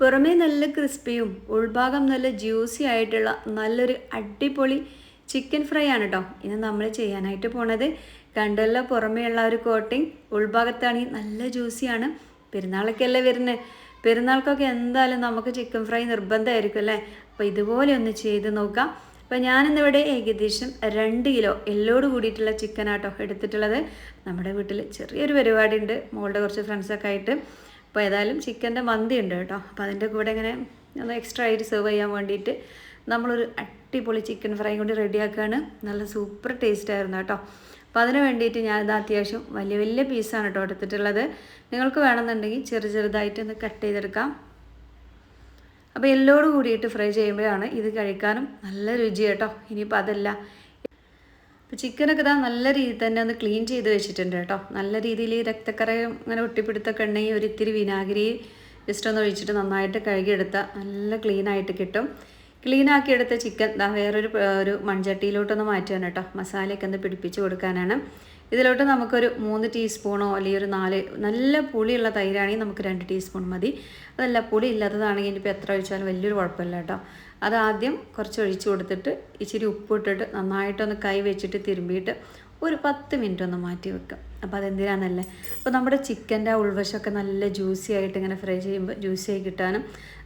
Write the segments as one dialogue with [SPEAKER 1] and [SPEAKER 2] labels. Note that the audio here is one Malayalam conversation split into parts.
[SPEAKER 1] പുറമേ നല്ല ക്രിസ്പിയും ഉൾഭാഗം നല്ല ജ്യൂസി ആയിട്ടുള്ള നല്ലൊരു അടിപൊളി ചിക്കൻ ഫ്രൈ ആണ് കേട്ടോ ഇന്ന് നമ്മൾ ചെയ്യാനായിട്ട് പോണത്. കണ്ടല്ല പുറമേ ഉള്ള ഒരു കോട്ടിങ് ഉൾഭാഗത്താണെങ്കിൽ നല്ല ജ്യൂസിയാണ് പെരുന്നാളൊക്കെയല്ലേ വരുന്നത് പെരുന്നാൾക്കൊക്കെ എന്തായാലും നമുക്ക് ചിക്കൻ ഫ്രൈ നിർബന്ധമായിരിക്കും അല്ലേ? അപ്പോൾ ഇതുപോലെ ഒന്ന് ചെയ്ത് നോക്കാം. അപ്പോൾ ഞാനിന്നിവിടെ ഏകദേശം രണ്ട് കിലോ എല്ലോട് കൂടിയിട്ടുള്ള ചിക്കനാട്ടോ എടുത്തിട്ടുള്ളത്. നമ്മുടെ വീട്ടിൽ ചെറിയൊരു പരിപാടി ഉണ്ട് മോളുടെ കുറച്ച് ഫ്രണ്ട്സൊക്കെ ആയിട്ട്. അപ്പോൾ ഏതായാലും ചിക്കന്റെ മന്തി ഉണ്ട് കേട്ടോ. അപ്പോൾ അതിന്റെ കൂടെ ഇങ്ങനെ ഒന്ന് എക്സ്ട്രാ ആയിട്ട് സെർവ് ചെയ്യാൻ വേണ്ടിയിട്ട് നമ്മളൊരു അടിപൊളി ചിക്കൻ ഫ്രൈ കൂടി റെഡിയാക്കുകയാണ് നല്ല സൂപ്പർ ടേസ്റ്റ് ആയിരുന്നു കേട്ടോ. അപ്പോൾ അതിന് വേണ്ടിയിട്ട് ഞാനിത് അത്യാവശ്യം വലിയ വലിയ പീസാണ് കേട്ടോ എടുത്തിട്ടുള്ളത്. നിങ്ങൾക്ക് വേണമെന്നുണ്ടെങ്കിൽ ചെറു ചെറുതായിട്ട് ഒന്ന് കട്ട് ചെയ്തെടുക്കാം. അപ്പോൾ എല്ലോട് കൂടിയിട്ട് ഫ്രൈ ചെയ്യുമ്പോഴാണ് ഇത് കഴിക്കാനും നല്ല രുചി കേട്ടോ. ഇനിയിപ്പോൾ അതല്ല അപ്പോൾ ചിക്കനൊക്കെ ഇതാ നല്ല രീതിയിൽ തന്നെ ഒന്ന് ക്ലീൻ ചെയ്ത് വെച്ചിട്ടുണ്ട് കേട്ടോ. നല്ല രീതിയിൽ ഈ രക്തക്കറയും അങ്ങനെ ഒട്ടിപ്പിടുത്തൊക്കെ ഉണ്ടെങ്കിൽ ഒരു ഇത്തിരി വിനാഗിരി ജസ്റ്റ് ഒന്ന് ഒഴിച്ചിട്ട് നന്നായിട്ട് കഴുകിയെടുത്താൽ നല്ല ക്ലീൻ ആയിട്ട് കിട്ടും. ക്ലീൻ ആക്കി എടുത്ത ചിക്കൻ ദാ വേറൊരു ഒരു മൺചട്ടിയിലോട്ടൊന്ന് മാറ്റുകയാണ് കേട്ടോ. മസാലയൊക്കെ ഒന്ന് പിടിപ്പിച്ച് കൊടുക്കാനാണ്. ഇതിലോട്ട് നമുക്കൊരു മൂന്ന് ടീസ്പൂണോ അല്ലെങ്കിൽ ഒരു നാല് നല്ല പുളിയുള്ള തൈരാണെങ്കിൽ നമുക്ക് രണ്ട് ടീസ്പൂൺ മതി. അതല്ല പുളി ഇല്ലാത്തതാണെങ്കിൽ ഇനിയിപ്പോൾ എത്ര ഒഴിച്ചാലും വലിയൊരു കുഴപ്പമില്ല കേട്ടോ. അത് ആദ്യം കുറച്ച് ഒഴിച്ചു കൊടുത്തിട്ട് ഇച്ചിരി ഉപ്പിട്ടിട്ട് നന്നായിട്ടൊന്ന് കൈ വെച്ചിട്ട് തിരുമ്പിയിട്ട് ഒരു പത്ത് മിനിറ്റ് ഒന്ന് മാറ്റി വെക്കാം. അപ്പോൾ അതെന്തിനാണെന്നല്ലേ അപ്പോൾ നമ്മുടെ ചിക്കന്റെ ആ ഉൾവശമൊക്കെ നല്ല ജ്യൂസി ആയിട്ട് ഇങ്ങനെ ഫ്രൈ ചെയ്യുമ്പോൾ ജ്യൂസി ആയി കിട്ടാനും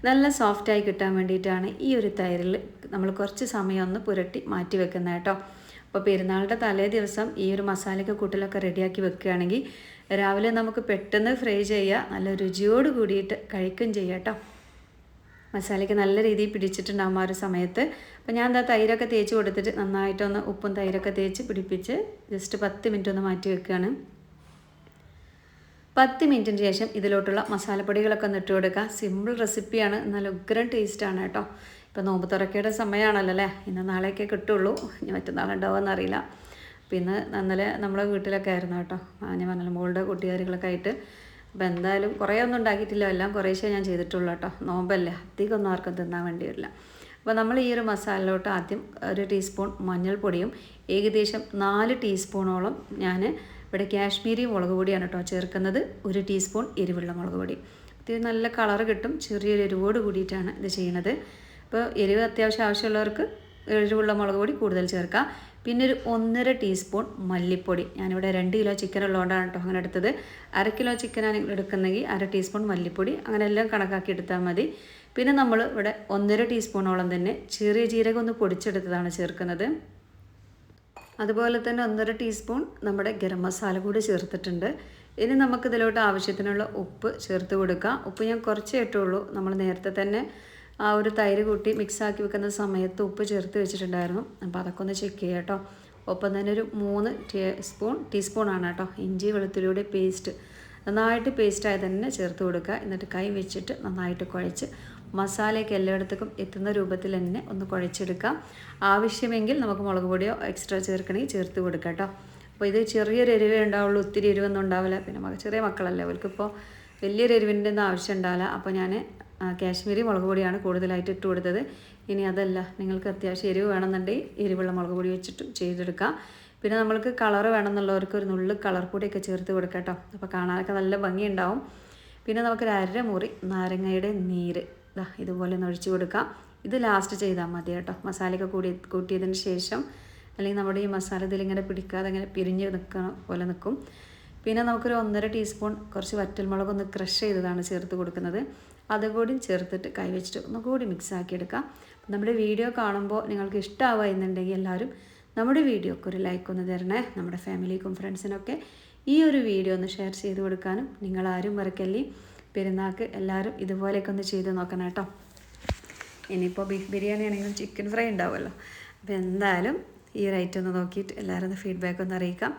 [SPEAKER 1] നല്ല സോഫ്റ്റായി കിട്ടാൻ വേണ്ടിയിട്ടാണ് ഈ ഒരു തൈരിൽ നമ്മൾ കുറച്ച് സമയം ഒന്ന് പുരട്ടി മാറ്റി വെക്കുന്നത് കേട്ടോ. അപ്പോൾ പെരുന്നാളുടെ തലേ ദിവസം ഈ ഒരു മസാലയ്ക്ക് കൂട്ടിലൊക്കെ റെഡിയാക്കി വെക്കുകയാണെങ്കിൽ രാവിലെ നമുക്ക് പെട്ടെന്ന് ഫ്രൈ ചെയ്യുക നല്ല രുചിയോട് കൂടിയിട്ട് കഴിക്കുകയും ചെയ്യാം കേട്ടോ. മസാലയ്ക്ക് നല്ല രീതിയിൽ പിടിച്ചിട്ടുണ്ടാകും ആ ഒരു സമയത്ത്. അപ്പോൾ ഞാൻ എന്താ തൈരൊക്കെ തേച്ച് കൊടുത്തിട്ട് നന്നായിട്ടൊന്ന് ഉപ്പും തൈരൊക്കെ തേച്ച് പിടിപ്പിച്ച് ജസ്റ്റ് പത്ത് മിനിറ്റ് ഒന്ന് മാറ്റി വെക്കുകയാണ് പത്ത് മിനിറ്റിന് ശേഷം ഇതിലോട്ടുള്ള മസാലപ്പൊടികളൊക്കെ ഒന്ന് ഇട്ട് കൊടുക്കുക. സിമ്പിൾ റെസിപ്പിയാണ് എന്നാൽ ഉഗ്രൻ ടേസ്റ്റാണ് കേട്ടോ. ഇപ്പോൾ നോമ്പ് തുറക്കയുടെ സമയമാണല്ലോ അല്ലേ? ഇന്ന് നാളെയൊക്കെ കിട്ടുള്ളൂ. ഇനി മറ്റന്നാളുണ്ടാവുമെന്ന് അറിയില്ല പിന്നെ ഇന്നലെ നമ്മളെ വീട്ടിലൊക്കെ ആയിരുന്നു കേട്ടോ. ആ, ഞാൻ പറഞ്ഞാലും മോളുടെ കൂട്ടുകാരികളൊക്കെ ആയിട്ട്. അപ്പോൾ എന്തായാലും കുറേ ഒന്നും ഉണ്ടാക്കിയിട്ടില്ല. എല്ലാം കുറേശ്ശേ ഞാൻ ചെയ്തിട്ടുള്ളൂ കേട്ടോ. നോമ്പല്ലേ? അധികം ഒന്നും ആർക്കും തിന്നാൻ വേണ്ടി വരില്ല അപ്പോൾ നമ്മൾ ഈ ഒരു മസാലയിലോട്ട് ആദ്യം ഒരു ടീസ്പൂൺ മഞ്ഞൾപ്പൊടിയും ഏകദേശം നാല് ടീസ്പൂണോളം ഞാൻ ഇവിടെ കാശ്മീരി മുളക് പൊടിയാണ് കേട്ടോ ചേർക്കുന്നത്. ഒരു ടീസ്പൂൺ എരിവുള്ള മുളക് പൊടി. ഇത് നല്ല കളർ കിട്ടും. ചെറിയൊരു എരിവോട് കൂടിയിട്ടാണ് ഇത് ചെയ്യുന്നത് അപ്പോൾ എരിവ് അത്യാവശ്യം ആവശ്യമുള്ളവർക്ക് എരിവുള്ള മുളക് പൊടി കൂടുതൽ ചേർക്കാം. പിന്നെ ഒരു ഒന്നര ടീസ്പൂൺ മല്ലിപ്പൊടി. ഞാനിവിടെ രണ്ട് കിലോ ചിക്കൻ ഉള്ളതുകൊണ്ടാണ് കേട്ടോ അങ്ങനെ എടുത്തത്. അര കിലോ ചിക്കനാണ് എടുക്കുന്നെങ്കിൽ അര ടീസ്പൂൺ മല്ലിപ്പൊടി. അങ്ങനെ എല്ലാം കണക്കാക്കി എടുത്താൽ മതി. പിന്നെ നമ്മൾ ഇവിടെ ഒന്നര ടീസ്പൂണോളം തന്നെ ചെറിയ ജീരകം ഒന്ന് പൊടിച്ചെടുത്തതാണ് ചേർക്കുന്നത്. അതുപോലെ തന്നെ ഒന്നര ടീസ്പൂൺ നമ്മുടെ ഗരം മസാല കൂടി ചേർത്തിട്ടുണ്ട്. ഇനി നമുക്ക് ഇതിലോട്ട് ആവശ്യത്തിനുള്ള ഉപ്പ് ചേർത്ത് കൊടുക്കാം. ഉപ്പ് ഞാൻ കുറച്ചേ ഇട്ടുള്ളൂ. നമ്മൾ നേരത്തെ തന്നെ ആ ഒരു തൈര് കൂട്ടി മിക്സാക്കി വെക്കുന്ന സമയത്ത് ഉപ്പ് ചേർത്ത് വെച്ചിട്ടുണ്ടായിരുന്നു. അപ്പോൾ അതൊക്കെ ഒന്ന് ചെക്ക് ചെയ്യാം കേട്ടോ ഒപ്പം തന്നെ ഒരു മൂന്ന് ടീസ്പൂൺ ടീസ്പൂണാണ് കേട്ടോ ഇഞ്ചി വെളുത്തുള്ളിയുടെ പേസ്റ്റ് നന്നായിട്ട് പേസ്റ്റായി തന്നെ ചേർത്ത് കൊടുക്കുക. എന്നിട്ട് കൈ വെച്ചിട്ട് നന്നായിട്ട് കുഴച്ച് മസാലയൊക്കെ എല്ലായിടത്തേക്കും എത്തുന്ന രൂപത്തിൽ തന്നെ ഒന്ന് കുഴച്ചെടുക്കാം ആവശ്യമെങ്കിൽ നമുക്ക് മുളക് പൊടിയോ എക്സ്ട്രാ ചേർക്കണമെങ്കിൽ ചേർത്ത് കൊടുക്കാം കേട്ടോ അപ്പോൾ ഇത് ചെറിയൊരു എരിവേ ഉണ്ടാവുള്ളൂ. ഒത്തിരി എരിവൊന്നും ഉണ്ടാവില്ല. പിന്നെ ചെറിയ മക്കളല്ലേ. അവർക്കിപ്പോൾ വലിയൊരു എരിവിന്റെ ഒന്നും ആവശ്യം ഉണ്ടാവില്ല. അപ്പോൾ ഞാൻ കാശ്മീരി മുളക് പൊടിയാണ് കൂടുതലായിട്ട് ഇട്ട് കൊടുത്തത്. ഇനി അതല്ല നിങ്ങൾക്ക് അത്യാവശ്യം എരിവ് വേണമെന്നുണ്ടെങ്കിൽ എരിവുള്ള മുളക് പൊടി വെച്ചിട്ട് ചെയ്തെടുക്കാം. പിന്നെ നമ്മൾക്ക് കളർ വേണമെന്നുള്ളവർക്ക് ഒരു നുള്ളു കളർ പൊടിയൊക്കെ ചേർത്ത് കൊടുക്കാം അപ്പോൾ കാണാനൊക്കെ നല്ല ഭംഗിയുണ്ടാവും. പിന്നെ നമുക്കൊരു അര മുറി നാരങ്ങയുടെ നീര്. ഇതാ ഇതുപോലെ ഒന്ന് ഒഴിച്ചു കൊടുക്കാം. ഇത് ലാസ്റ്റ് ചെയ്താൽ മതി കേട്ടോ. മസാലയൊക്കെ കൂടി കൂട്ടിയതിന് ശേഷം അല്ലെങ്കിൽ നമ്മുടെ ഈ മസാല ഇതിലിങ്ങനെ പിടിക്കാതെ ഇങ്ങനെ പിരിഞ്ഞ് നിൽക്കണ പോലെ നിൽക്കും. പിന്നെ നമുക്കൊരു ഒന്നര ടീസ്പൂൺ കുറച്ച് വറ്റൽമുളക് ഒന്ന് ക്രഷ് ചെയ്തതാണ് ചേർത്ത് കൊടുക്കുന്നത്. അതുകൂടി ചേർത്തിട്ട് കൈവച്ചിട്ട് ഒന്നുകൂടി മിക്സ് ആക്കിയെടുക്കാം. നമ്മുടെ വീഡിയോ കാണുമ്പോൾ നിങ്ങൾക്ക് ഇഷ്ടമാവുക എന്നുണ്ടെങ്കിൽ എല്ലാവരും നമ്മുടെ വീഡിയോക്ക് ഒരു ലൈക്ക് ഒന്ന് തരണേ. നമ്മുടെ ഫാമിലിക്കും ഫ്രണ്ട്സിനൊക്കെ ഈ ഒരു വീഡിയോ ഒന്ന് ഷെയർ ചെയ്ത് കൊടുക്കാനും നിങ്ങളാരും മറക്കല്ലേ. പെരുന്നാൾക്ക് എല്ലാവരും ഇതുപോലെയൊക്കെ ഒന്ന് ചെയ്ത് നോക്കണം കേട്ടോ. ഇനിയിപ്പോൾ ബീഫ് ബിരിയാണി ആണെങ്കിലും ചിക്കൻ ഫ്രൈ ഉണ്ടാവുമല്ലോ. അപ്പോൾ എന്തായാലും ഈ റൈറ്റ് ഒന്ന് നോക്കിയിട്ട് എല്ലാവരും ഒന്ന് ഫീഡ്ബാക്ക് ഒന്ന് അറിയിക്കാം.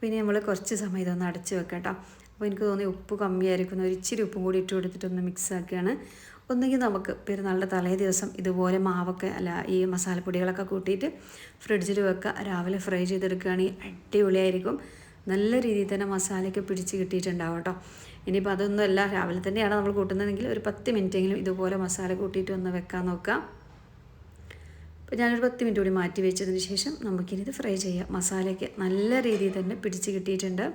[SPEAKER 1] പിന്നെ നമ്മൾ കുറച്ച് സമയം ഇതൊന്ന് അടച്ച് വെക്കാം കേട്ടോ. അപ്പോൾ എനിക്ക് തോന്നി ഉപ്പ് കമ്മിയായിരിക്കുന്നു. ഒരു ഇച്ചിരി ഉപ്പും കൂടി ഇട്ട് കൊടുത്തിട്ട് ഒന്ന് മിക്സ് ആക്കുകയാണ് ഒന്നുകിൽ നമുക്ക് പെരുന്നാളുടെ തലേ ദിവസം ഇതുപോലെ മാവൊക്കെ അല്ല ഈ മസാലപ്പൊടികളൊക്കെ കൂട്ടിയിട്ട് ഫ്രിഡ്ജിൽ വെക്കുക. രാവിലെ ഫ്രൈ ചെയ്തെടുക്കുകയാണെങ്കിൽ അടിപൊളിയായിരിക്കും. നല്ല രീതിയിൽ തന്നെ മസാലയൊക്കെ പിടിച്ച് കിട്ടിയിട്ടുണ്ടാവും കേട്ടോ. ഇനിയിപ്പോൾ അതൊന്നുമല്ല രാവിലെ തന്നെയാണ് നമ്മൾ കൂട്ടുന്നതെങ്കിൽ ഒരു പത്ത് മിനിറ്റെങ്കിലും ഇതുപോലെ മസാല കൂട്ടിയിട്ട് ഒന്ന് വെക്കാൻ നോക്കാം അപ്പോൾ ഞാനൊരു പത്ത് മിനിറ്റ് കൂടി മാറ്റി വെച്ചതിന് ശേഷം നമുക്കിനി ഇത് ഫ്രൈ ചെയ്യാം. മസാലയൊക്കെ നല്ല രീതിയിൽ തന്നെ പിടിച്ച് കിട്ടിയിട്ടുണ്ട്.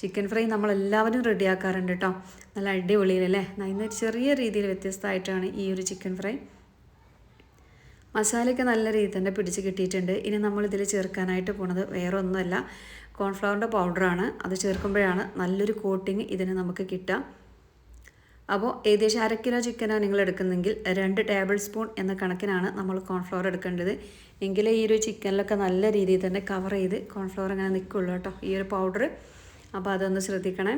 [SPEAKER 1] ചിക്കൻ ഫ്രൈ നമ്മളെല്ലാവരും റെഡിയാക്കാറുണ്ട് കേട്ടോ നല്ല അടിപൊളിയിലല്ലേ? ഇന്ന് ചെറിയ രീതിയിൽ വ്യത്യസ്തമായിട്ടാണ് ഈ ഒരു ചിക്കൻ ഫ്രൈ മസാലയൊക്കെ നല്ല രീതിയിൽ തന്നെ പിടിച്ച് കിട്ടിയിട്ടുണ്ട്. ഇനി നമ്മൾ ഇതിൽ ചേർക്കാനായിട്ട് പോണത് വേറെ ഒന്നുമല്ല കോൺഫ്ലവറിന്റെ പൗഡറാണ് അത് ചേർക്കുമ്പോഴാണ് നല്ലൊരു കോട്ടിങ് ഇതിന് നമുക്ക് കിട്ടുക. അപ്പോൾ ഏകദേശം അര കിലോ ചിക്കനാണ് നിങ്ങൾ എടുക്കുന്നെങ്കിൽ രണ്ട് ടേബിൾ സ്പൂൺ എന്ന കണക്കിനാണ് നമ്മൾ കോൺഫ്ലവർ എടുക്കേണ്ടത്. എങ്കിലേ ഈ ഒരു ചിക്കനിലൊക്കെ നല്ല രീതിയിൽ തന്നെ കവർ ചെയ്ത് കോൺഫ്ലവർ അങ്ങനെ നിൽക്കുള്ളൂ കേട്ടോ ഈ ഒരു പൗഡർ അപ്പോൾ അതൊന്ന് ശ്രദ്ധിക്കണേ.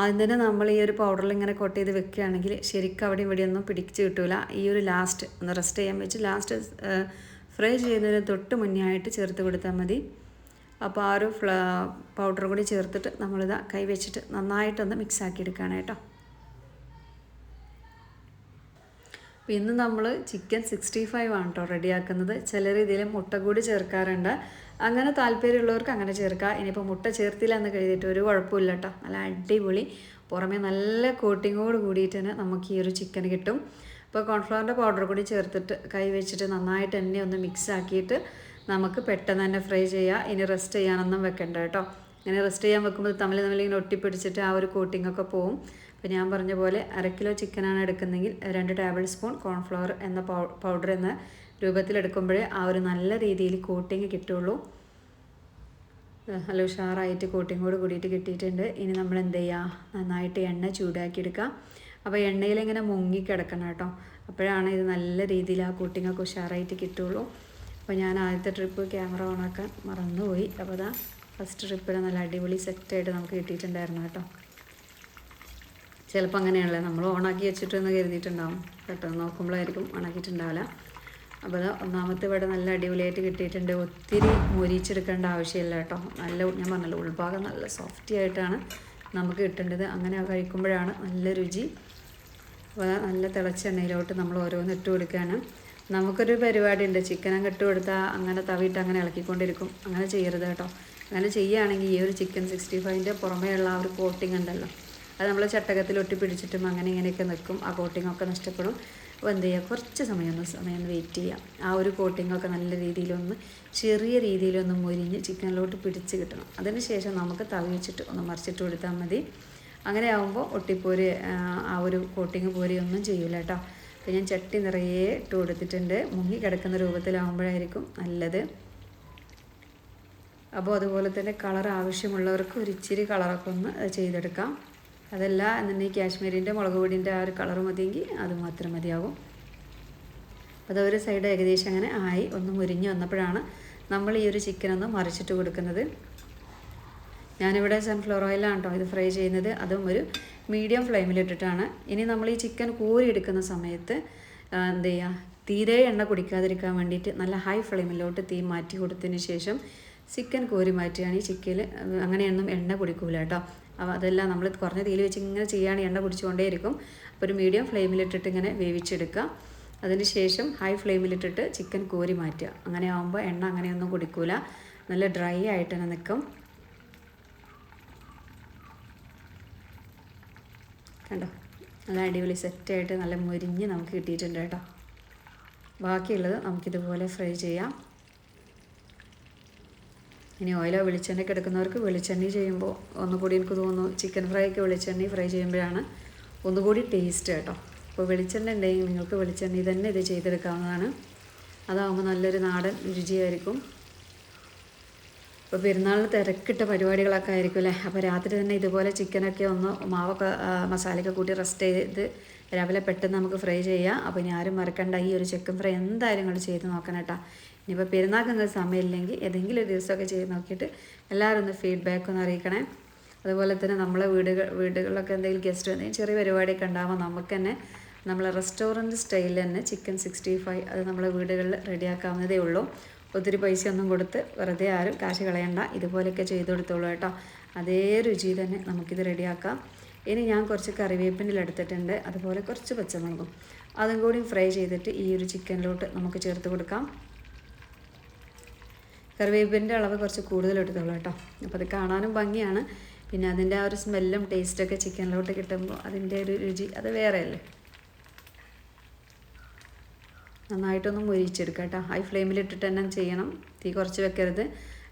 [SPEAKER 1] ആദ്യം തന്നെ നമ്മൾ ഈ ഒരു പൗഡറിൽ ഇങ്ങനെ കൊട്ട് ചെയ്ത് വെക്കുകയാണെങ്കിൽ ശരിക്കും അവിടെ ഇവിടെ ഒന്നും പിടിച്ച് കിട്ടില്ല ഈ ഒരു ലാസ്റ്റ് ഒന്ന് റെസ്റ്റ് ചെയ്യാൻ വെച്ച് ലാസ്റ്റ് ഫ്രൈ ചെയ്യുന്നതിന് തൊട്ട് മുന്നേ ആയിട്ട് ചേർത്ത് കൊടുത്താൽ മതി. അപ്പോൾ ആ ഒരു ഫ്ല പൗഡർ കൂടി ചേർത്തിട്ട് നമ്മളിത് കൈ വെച്ചിട്ട് നന്നായിട്ടൊന്ന് മിക്സ് ആക്കി എടുക്കുകയാണ് കേട്ടോ. അപ്പോൾ ഇന്ന് നമ്മൾ ചിക്കൻ സിക്സ്റ്റി ഫൈവ് ആണ് കേട്ടോ റെഡിയാക്കുന്നത്. ചില രീതിയിൽ മുട്ട കൂടി ചേർക്കാറുണ്ട്. അങ്ങനെ താല്പര്യമുള്ളവർക്ക് അങ്ങനെ ചേർക്കാം. ഇനിയിപ്പോൾ മുട്ട ചേർത്തില്ല എന്ന് കരുതിയിട്ട് ഒരു കുഴപ്പമില്ല കേട്ടോ നല്ല അടിപൊളി. പുറമേ നല്ല കോട്ടിങ്ങോട് കൂടിയിട്ട് തന്നെ നമുക്ക് ഈ ഒരു ചിക്കൻ കിട്ടും. ഇപ്പോൾ കോൺഫ്ലവറിന്റെ പൗഡർ കൂടി ചേർത്തിട്ട് കൈ വെച്ചിട്ട് നന്നായിട്ട് തന്നെ ഒന്ന് മിക്സ് ആക്കിയിട്ട് നമുക്ക് പെട്ടെന്ന് തന്നെ ഫ്രൈ ചെയ്യാം. ഇനി റെസ്റ്റ് ചെയ്യാനൊന്നും വെക്കണ്ട കേട്ടോ ഇങ്ങനെ റെസ്റ്റ് ചെയ്യാൻ വെക്കുമ്പോൾ തമ്മിൽ തമ്മിൽ ഇങ്ങനെ ഒട്ടിപ്പിടിച്ചിട്ട് ആ ഒരു കോട്ടിംഗ് ഒക്കെ പോവും. അപ്പോൾ ഞാൻ പറഞ്ഞ പോലെ അര കിലോ ചിക്കനാണ് എടുക്കുന്നതെങ്കിൽ രണ്ട് ടേബിൾ സ്പൂൺ കോൺഫ്ലവർ എന്ന പൗഡർ എന്ന രൂപത്തിൽ രൂപത്തിലെടുക്കുമ്പോഴേ ആ ഒരു നല്ല രീതിയിൽ കോട്ടിങ് കിട്ടുള്ളൂ നല്ല ഉഷാറായിട്ട് കോട്ടിങ്ങോട് കൂടിയിട്ട് കിട്ടിയിട്ടുണ്ട്. ഇനി നമ്മൾ എന്ത് ചെയ്യുക നന്നായിട്ട് എണ്ണ ചൂടാക്കി അപ്പോൾ അപ്പോൾ എണ്ണയിലിങ്ങനെ മുങ്ങി കിടക്കണം കേട്ടോ. അപ്പോഴാണ് ഇത് നല്ല രീതിയിൽ ആ കോട്ടിങ്ങൊക്കെ ഉഷാറായിട്ട് കിട്ടുള്ളൂ അപ്പോൾ ഞാൻ ആദ്യത്തെ ട്രിപ്പ് ക്യാമറ ഓണാക്കാൻ മറന്നുപോയി. അപ്പോൾ അതാ ഫസ്റ്റ് ട്രിപ്പിൽ നല്ല അടിപൊളി സെറ്റായിട്ട് നമുക്ക് കിട്ടിയിട്ടുണ്ടായിരുന്നു കേട്ടോ. ചിലപ്പോൾ അങ്ങനെയാണല്ലേ നമ്മൾ ഓണാക്കി വെച്ചിട്ടെന്ന് കരുതിയിട്ടുണ്ടാവും. പെട്ടെന്ന് നോക്കുമ്പോഴായിരിക്കും ഓണാക്കിയിട്ടുണ്ടാവില്ല. അപ്പോൾ ഒന്നാമത്തെ ഇവിടെ നല്ല അടിപൊളിയായിട്ട് കിട്ടിയിട്ടുണ്ട്. ഒത്തിരി മൊരിച്ചെടുക്കേണ്ട ആവശ്യമില്ല കേട്ടോ. നല്ല ഞാൻ പറഞ്ഞല്ലോ ഉൾഭാഗം നല്ല സോഫ്റ്റി ആയിട്ടാണ് നമുക്ക് കിട്ടേണ്ടത്. അങ്ങനെ കഴിക്കുമ്പോഴാണ് നല്ല രുചി. അപ്പോൾ നല്ല തിളച്ച എണ്ണയിലോട്ട് നമ്മൾ ഓരോന്ന് ഇട്ട് കൊടുക്കുകയാണ്. നമുക്കൊരു പരിപാടി ഉണ്ട് ചിക്കൻ അങ്ങ് ഇട്ട് കൊടുത്താൽ അങ്ങനെ തവിയിട്ട് അങ്ങനെ ഇളക്കിക്കൊണ്ടിരിക്കും. അങ്ങനെ ചെയ്യരുത് കേട്ടോ. അങ്ങനെ ചെയ്യുകയാണെങ്കിൽ ഈ ഒരു ചിക്കൻ സിക്സ്റ്റി ഫൈവിന്റെ പുറമേയുള്ള ആ ഒരു കോട്ടിംഗ് ഉണ്ടല്ലോ. അത് നമ്മൾ ചട്ടകത്തിൽ ഒട്ടി പിടിച്ചിട്ടും അങ്ങനെ ഇങ്ങനെയൊക്കെ നിൽക്കും. ആ കോട്ടിങ്ങൊക്കെ നഷ്ടപ്പെടും. അപ്പോൾ എന്ത് ചെയ്യുക? കുറച്ച് സമയം ഒന്ന് സമയം ഒന്ന് വെയിറ്റ് ചെയ്യാം ആ ഒരു കോട്ടിങ്ങൊക്കെ നല്ല രീതിയിലൊന്ന് ചെറിയ രീതിയിലൊന്ന് മുരിഞ്ഞ് ചിക്കനിലോട്ട് പിടിച്ച് കിട്ടണം. അതിന് ശേഷം നമുക്ക് തവി വെച്ചിട്ട് ഒന്ന് മറിച്ചിട്ട് കൊടുത്താൽ മതി. അങ്ങനെ ആകുമ്പോൾ ഒട്ടിപ്പോര് ആ ഒരു കോട്ടിങ് പോരെയൊന്നും ചെയ്യില്ല കേട്ടോ. അപ്പോൾ ഞാൻ ചട്ടി നിറയെ ഇട്ട് കൊടുത്തിട്ടുണ്ട്. മുങ്ങി കിടക്കുന്ന രൂപത്തിലാകുമ്പോഴായിരിക്കും നല്ലത്. അപ്പോൾ അതുപോലെ തന്നെ കളർ ആവശ്യമുള്ളവർക്ക് ഒരു ഇച്ചിരി കളറൊക്കെ ഒന്ന് ചെയ്തെടുക്കാം. അതല്ല എന്നുണ്ടെങ്കിൽ കാശ്മീരിന്റെ മുളക് പൊടിന്റെ ആ ഒരു കളർ മതിയെങ്കിൽ അത് മാത്രം മതിയാകും. അത് ഒരു സൈഡ് ഏകദേശം അങ്ങനെ ആയി ഒന്ന് മുരിഞ്ഞ് വന്നപ്പോഴാണ് നമ്മൾ ഈ ഒരു ചിക്കൻ ഒന്ന് മറിച്ചിട്ട് കൊടുക്കുന്നത്. ഞാനിവിടെ സൺഫ്ലവർ ഓയിലാണ് കേട്ടോ ഇത് ഫ്രൈ ചെയ്യുന്നത്. അതും ഒരു മീഡിയം ഫ്ലെയിമിൽ ഇട്ടിട്ടാണ്. ഇനി നമ്മൾ ഈ ചിക്കൻ കോരി എടുക്കുന്ന സമയത്ത് എന്ത് ചെയ്യുക തീരെ എണ്ണ കുടിക്കാതിരിക്കാൻ വേണ്ടിയിട്ട് നല്ല ഹൈ ഫ്ലെയിമിലോട്ട് തീ മാറ്റി കൊടുത്തതിന് ശേഷം ചിക്കൻ കോരി മാറ്റുകയാണ് ഈ ചിക്കനിൽ. അങ്ങനെയൊന്നും എണ്ണ കുടിക്കൂല കേട്ടോ. അപ്പോൾ അതെല്ലാം നമ്മൾ കുറഞ്ഞ തീയിൽ വെച്ച് ഇങ്ങനെ ചെയ്യുകയാണെങ്കിൽ എണ്ണ കുടിച്ചുകൊണ്ടേയിരിക്കും. അപ്പോൾ ഒരു മീഡിയം ഫ്ലെയിമിലിട്ടിട്ട് ഇങ്ങനെ വേവിച്ചെടുക്കുക. അതിന് ശേഷം ഹൈ ഫ്ലെയിമിലിട്ടിട്ട് ചിക്കൻ കോരി മാറ്റുക. അങ്ങനെ ആകുമ്പോൾ എണ്ണ അങ്ങനെയൊന്നും കുടിക്കൂല. നല്ല ഡ്രൈ ആയിട്ട് തന്നെ നിൽക്കും. കണ്ടോ? നല്ല അടിപൊളി സെറ്റായിട്ട് നല്ല മുരിഞ്ഞ് നമുക്ക് കിട്ടിയിട്ടുണ്ട് കേട്ടോ. ബാക്കിയുള്ളത് നമുക്കിതുപോലെ ഫ്രൈ ചെയ്യാം. ഇനി ഓയിലോ വെളിച്ചെണ്ണയൊക്കെ എടുക്കുന്നവർക്ക് വെളിച്ചെണ്ണ ചെയ്യുമ്പോൾ ഒന്നുകൂടി എനിക്ക് തോന്നുന്നു ചിക്കൻ ഫ്രൈക്ക് വെളിച്ചെണ്ണ ഫ്രൈ ചെയ്യുമ്പോഴാണ് ഒന്നുകൂടി ടേസ്റ്റ് കേട്ടോ. അപ്പോൾ വെളിച്ചെണ്ണ ഉണ്ടെങ്കിൽ നിങ്ങൾക്ക് വെളിച്ചെണ്ണ തന്നെ ഇത് ചെയ്തെടുക്കാവുന്നതാണ്. അതാകുമ്പോൾ നല്ലൊരു നാടൻ രുചിയായിരിക്കും. ഇപ്പോൾ പെരുന്നാളിന് തിരക്കിട്ട പരിപാടികളൊക്കെ ആയിരിക്കും അല്ലേ? അപ്പോൾ രാത്രി തന്നെ ഇതുപോലെ ചിക്കനൊക്കെ ഒന്ന് മാവൊക്കെ മസാലയൊക്കെ കൂട്ടി റെസ്റ്റ് ചെയ്ത് രാവിലെ പെട്ടെന്ന് നമുക്ക് ഫ്രൈ ചെയ്യാം. അപ്പോൾ ഇനി ആരും മറക്കണ്ട ഈ ഒരു ചിക്കൻ ഫ്രൈ എന്തായാലും നിങ്ങൾ ചെയ്ത് നോക്കണം കേട്ടോ. ഇനിയിപ്പോൾ പെരുന്നാൾക്ക് നിങ്ങൾക്ക് സമയമില്ലെങ്കിൽ ഏതെങ്കിലും ഒരു ദിവസമൊക്കെ ചെയ്ത് നോക്കിയിട്ട് എല്ലാവരും ഒന്ന് ഫീഡ്ബാക്ക് ഒന്ന് അറിയിക്കണേ. അതുപോലെ തന്നെ നമ്മളെ വീടുകൾ വീടുകളിലൊക്കെ എന്തെങ്കിലും ഗസ്റ്റ് എന്തെങ്കിലും ചെറിയ പരിപാടിയൊക്കെ ഉണ്ടാകുമ്പോൾ നമുക്ക് തന്നെ നമ്മളെ റെസ്റ്റോറന്റ് സ്റ്റൈലിൽ തന്നെ ചിക്കൻ സിക്സ്റ്റി ഫൈവ് അത് നമ്മളെ വീടുകളിൽ റെഡിയാക്കാവുന്നതേ ഉള്ളൂ. ഒത്തിരി പൈസ ഒന്നും കൊടുത്ത് വെറുതെ ആരും കാശ് കളയണ്ട. ഇതുപോലെയൊക്കെ ചെയ്ത് കൊടുത്തോളൂ കേട്ടോ. അതേ രുചി തന്നെ നമുക്കിത് റെഡിയാക്കാം ഇനി ഞാൻ കുറച്ച് കറിവേപ്പിന്റെ എടുത്തിട്ടുണ്ട്. അതുപോലെ കുറച്ച് പച്ചമുളകും. അതും കൂടി ഫ്രൈ ചെയ്തിട്ട് ഈ ഒരു ചിക്കനിലോട്ട് നമുക്ക് ചേർത്ത് കൊടുക്കാം. കറിവേപ്പിന്റെ അളവ് കുറച്ച് കൂടുതൽ എടുത്തോളൂ കേട്ടോ. അപ്പോൾ അത് കാണാനും ഭംഗിയാണ്. പിന്നെ അതിന്റെ ആ ഒരു സ്മെല്ലും ടേസ്റ്റൊക്കെ ചിക്കനിലോട്ട് കിട്ടുമ്പോൾ അതിന്റെ ഒരു രുചി അത് വേറെയല്ലേ? നന്നായിട്ടൊന്ന് മുരിച്ചെടുക്കുക കേട്ടോ. ഹൈ ഫ്ലെയിമിലിട്ടിട്ട് തന്നെ ചെയ്യണം. തീ കുറച്ച് വെക്കരുത്.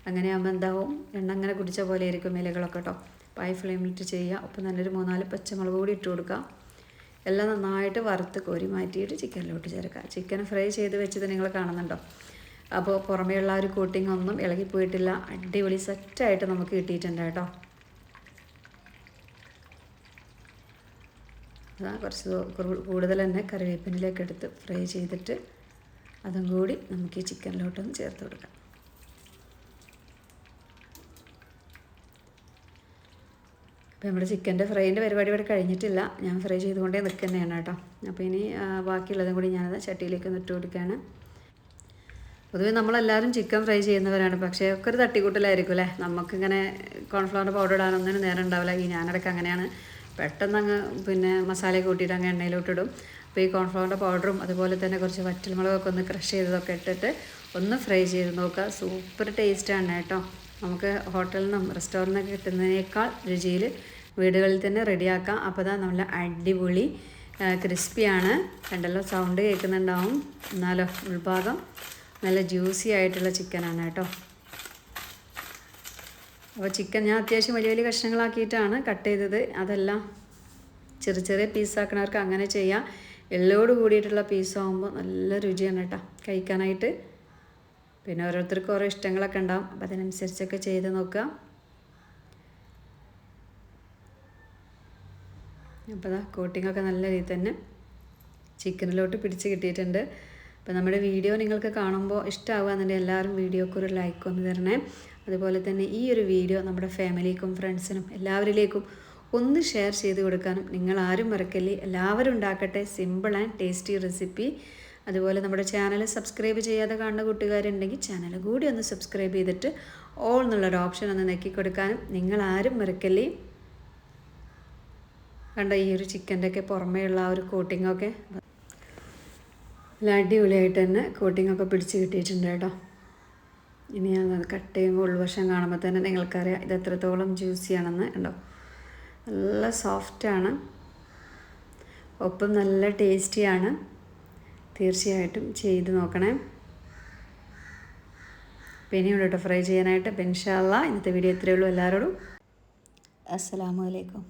[SPEAKER 1] അങ്ങനെ ആകുമ്പോൾ എന്താവും? എണ്ണ അങ്ങനെ കുടിച്ച പോലെ ആയിരിക്കും ഇലകളൊക്കെ കേട്ടോ. അപ്പോൾ ഹൈ ഫ്ലെയിമിലിട്ട് ചെയ്യുക. ഒപ്പം നല്ലൊരു മൂന്നാൽ പച്ചമുളക് കൂടി ഇട്ട് കൊടുക്കുക. എല്ലാം നന്നായിട്ട് വറുത്ത് കോരി മാറ്റിയിട്ട് ചിക്കനിലോട്ട് ചേർക്കുക. ചിക്കൻ ഫ്രൈ ചെയ്ത് വെച്ചത് നിങ്ങൾ കാണുന്നുണ്ടോ? അപ്പോൾ പുറമേയുള്ള ആ ഒരു കോട്ടിംഗ് ഒന്നും ഇളകിപ്പോയിട്ടില്ല അടിപൊളി സെറ്റായിട്ട് നമുക്ക് കിട്ടിയിട്ടുണ്ട് കേട്ടോ. അതാ കുറച്ച് കൂടുതൽ തന്നെ കറിവേപ്പിനിലേക്ക് എടുത്ത് ഫ്രൈ ചെയ്തിട്ട് അതും കൂടി നമുക്ക് ഈ ചിക്കനിലോട്ടൊന്ന് ചേർത്ത് കൊടുക്കാം. അപ്പോൾ നമ്മുടെ ചിക്കന്റെ ഫ്രൈന്റെ പരിപാടി ഇവിടെ കഴിഞ്ഞിട്ടില്ല. ഞാൻ ഫ്രൈ ചെയ്തുകൊണ്ടേ നിൽക്കുന്നതാണ് കേട്ടോ. അപ്പോൾ ഇനി ബാക്കിയുള്ളതും കൂടി ഞാനത് ചട്ടിയിലേക്ക് ഒന്ന് ഇട്ട് കൊടുക്കുകയാണ്. പൊതുവേ നമ്മളെല്ലാവരും ചിക്കൻ ഫ്രൈ ചെയ്യുന്നവരാണ്. പക്ഷേ ഒക്കെ ഒരു തട്ടിക്കൂട്ടലായിരിക്കും അല്ലേ? നമുക്കിങ്ങനെ കോൺഫ്ലവർ പൗഡർ ഇടാനൊന്നും നേരം ഉണ്ടാവില്ല. ഈ ഞാനിടയ്ക്ക് അങ്ങനെയാണ്. പെട്ടെന്ന് അങ്ങ് പിന്നെ മസാല കൂട്ടിയിട്ട് അങ്ങ് എണ്ണയിലോട്ടിടും അപ്പോൾ ഈ കോൺഫ്ലവറിന്റെ പൗഡറും അതുപോലെ തന്നെ കുറച്ച് വറ്റൽമുളകൊക്കെ ഒന്ന് ക്രഷ് ചെയ്തതൊക്കെ ഇട്ടിട്ട് ഒന്ന് ഫ്രൈ ചെയ്ത് നോക്കുക. സൂപ്പർ ടേസ്റ്റാണ് കേട്ടോ. നമുക്ക് ഹോട്ടലിൽ നിന്നും റെസ്റ്റോറന്റിനൊക്കെ കിട്ടുന്നതിനേക്കാൾ രുചിയിൽ വീടുകളിൽ തന്നെ റെഡിയാക്കാം അപ്പോൾ അതാ നല്ല അടിപൊളി ക്രിസ്പിയാണ് കണ്ടല്ലോ? സൗണ്ട് കേൾക്കുന്നുണ്ടാവും. എന്നാലോ ഉൾഭാഗം. നല്ല ജ്യൂസി ആയിട്ടുള്ള ചിക്കനാണ് കേട്ടോ. അപ്പോൾ ചിക്കൻ ഞാൻ അത്യാവശ്യം വലിയ വലിയ കഷ്ണങ്ങളാക്കിയിട്ടാണ് കട്ട് ചെയ്തത്. അതെല്ലാം ചെറിയ ചെറിയ പീസാക്കണവർക്ക് അങ്ങനെ ചെയ്യാം. എള്ളോട് കൂടിയിട്ടുള്ള പീസാകുമ്പോൾ നല്ല രുചിയാണ് കേട്ടോ കഴിക്കാനായിട്ട്. പിന്നെ ഓരോരുത്തർക്കും ഓരോ ഇഷ്ടങ്ങളൊക്കെ ഉണ്ടാവും. അപ്പം അതിനനുസരിച്ചൊക്കെ ചെയ്ത് നോക്കുക അപ്പോൾ കോട്ടിങ്ങൊക്കെ നല്ല രീതി തന്നെ ചിക്കനിലോട്ട് പിടിച്ച് കിട്ടിയിട്ടുണ്ട്. അപ്പോൾ നമ്മുടെ വീഡിയോ നിങ്ങൾക്ക് കാണുമ്പോൾ ഇഷ്ടമാവുകയെന്നുണ്ടെങ്കിൽ എല്ലാവരും വീഡിയോക്ക് ഒരു ലൈക്ക് ഒന്ന് തരണേ. അതുപോലെ തന്നെ ഈ ഒരു വീഡിയോ നമ്മുടെ ഫാമിലിക്കും ഫ്രണ്ട്സിനും എല്ലാവരിലേക്കും ഒന്ന് ഷെയർ ചെയ്ത് കൊടുക്കാനും നിങ്ങൾ ആരും മറക്കല്ലേ. എല്ലാവരും ഉണ്ടാക്കട്ടെ. സിമ്പിൾ ആൻഡ് ടേസ്റ്റി റെസിപ്പി അതുപോലെ നമ്മുടെ ചാനൽ സബ്സ്ക്രൈബ് ചെയ്യാതെ കാണുന്ന കൂട്ടുകാരുണ്ടെങ്കിൽ ചാനൽ കൂടി ഒന്ന് സബ്സ്ക്രൈബ് ചെയ്തിട്ട് ഓൾ എന്നുള്ളൊരു ഓപ്ഷൻ ഒന്ന് നെക്കി കൊടുക്കാനും നിങ്ങൾ ആരും മറക്കല്ലേ. കണ്ട ഈ ഒരു ചിക്കന്റെ ഒക്കെ പുറമേയുള്ള ആ ഒരു കോട്ടിങ്ങൊക്കെ നല്ല അടിപൊളിയായിട്ട് തന്നെ കോട്ടിങ്ങൊക്കെ പിടിച്ച് കിട്ടിയിട്ടുണ്ട് കേട്ടോ. ഇനി അത് കട്ട് ചെയ്യുമ്പോൾ ഉൾവശം കാണുമ്പോൾ തന്നെ നിങ്ങൾക്കറിയാം ഇത് എത്രത്തോളം ജ്യൂസിയാണെന്ന് കണ്ടോ. നല്ല സോഫ്റ്റാണ് ഒപ്പം നല്ല ടേസ്റ്റിയാണ് തീർച്ചയായിട്ടും ചെയ്ത് നോക്കണേ. പിന്നെയുണ്ട് കേട്ടോ ഫ്രൈ ചെയ്യാനായിട്ട്. പെൻഷാള്ള ഇന്നത്തെ വീഡിയോ ഇത്രയേ ഉള്ളൂ എല്ലാവരോടും. അസ്സലാമു അലൈക്കും.